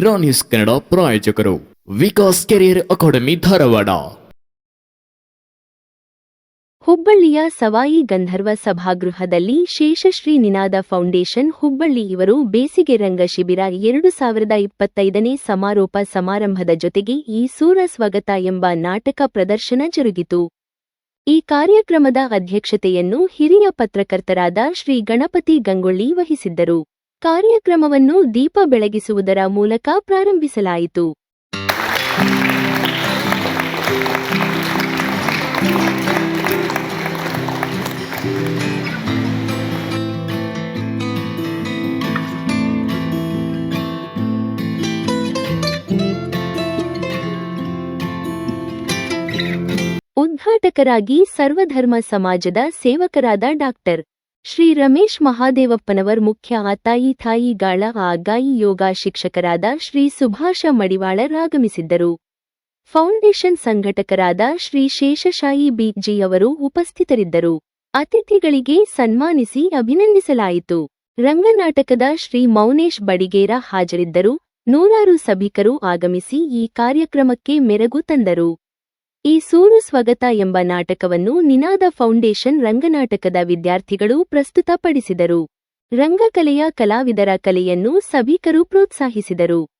ರಾ ಕನ್ನಡ ಪ್ರಾಯೋಜಕರು Vikas career academy Dharwad. ಹುಬ್ಬಳ್ಳಿಯ ಸವಾಯಿ ಗಂಧರ್ವ ಸಭಾಗೃಹದಲ್ಲಿ ಶೇಷಶ್ರೀ ನಿನಾದ ಫೌಂಡೇಶನ್ ಹುಬ್ಬಳ್ಳಿ ಇವರು ಬೇಸಿಗೆ ರಂಗ ಶಿಬಿರ ಎರಡು ಸಾವಿರದ ಇಪ್ಪತ್ತೈದನೇ ಸಮಾರೋಪ ಸಮಾರಂಭದ ಜೊತೆಗೆ ಈ ಸೂರ ಸ್ವಗತ ಎಂಬ ನಾಟಕ ಪ್ರದರ್ಶನ ಜರುಗಿತು. ಈ ಕಾರ್ಯಕ್ರಮದ ಅಧ್ಯಕ್ಷತೆಯನ್ನು ಹಿರಿಯ ಪತ್ರಕರ್ತರಾದ ಶ್ರೀ ಗಣಪತಿ ಗಂಗೊಳ್ಳಿ ವಹಿಸಿದ್ದರು. ಕಾರ್ಯಕ್ರಮವನ್ನು ದೀಪ ಬೆಳಗಿಸುವುದರ ಮೂಲಕ ಪ್ರಾರಂಭಿಸಲಾಯಿತು. ಉದ್ಘಾಟಕರಾಗಿ ಸರ್ವಧರ್ಮ ಸಮಾಜದ ಸೇವಕರಾದ ಡಾಕ್ಟರ್ ಶ್ರೀ ರಮೇಶ್ ಮಹಾದೇವಪ್ಪನವರ್ ಮುಖ್ಯ ಆತಾಯಿ ಥಾಯಿ ಗಾಳ ಆಗಾಯಿ ಯೋಗ ಶಿಕ್ಷಕರಾದ ಶ್ರೀ ಸುಭಾಷ ಮಡಿವಾಳರ್ ಆಗಮಿಸಿದ್ದರು ಫೌಂಡೇಶನ್ ಸಂಘಟಕರಾದ ಶ್ರೀ ಶೇಷಶಾಯಿ ಬಿಜಿಯವರು ಉಪಸ್ಥಿತರಿದ್ದರು. ಅತಿಥಿಗಳಿಗೆ ಸನ್ಮಾನಿಸಿ ಅಭಿನಂದಿಸಲಾಯಿತು. ರಂಗನಾಟಕದ ಶ್ರೀ ಮೌನೇಶ್ ಬಡಿಗೇರ ಹಾಜರಿದ್ದರು. ನೂರಾರು ಸಭಿಕರು ಆಗಮಿಸಿ ಈ ಕಾರ್ಯಕ್ರಮಕ್ಕೆ ಮೆರಗು ತಂದರು. ಈ ಸೂರು ಸ್ವಗತ ಎಂಬ ನಾಟಕವನ್ನು ನಿನಾದ ಫೌಂಡೇಶನ್ ರಂಗನಾಟಕದ ವಿದ್ಯಾರ್ಥಿಗಳು ಪ್ರಸ್ತುತಪಡಿಸಿದರು. ರಂಗಕಲೆಯ ಕಲಾವಿದರ ಕಲೆಯನ್ನು ಸಭಿಕರು ಪ್ರೋತ್ಸಾಹಿಸಿದರು.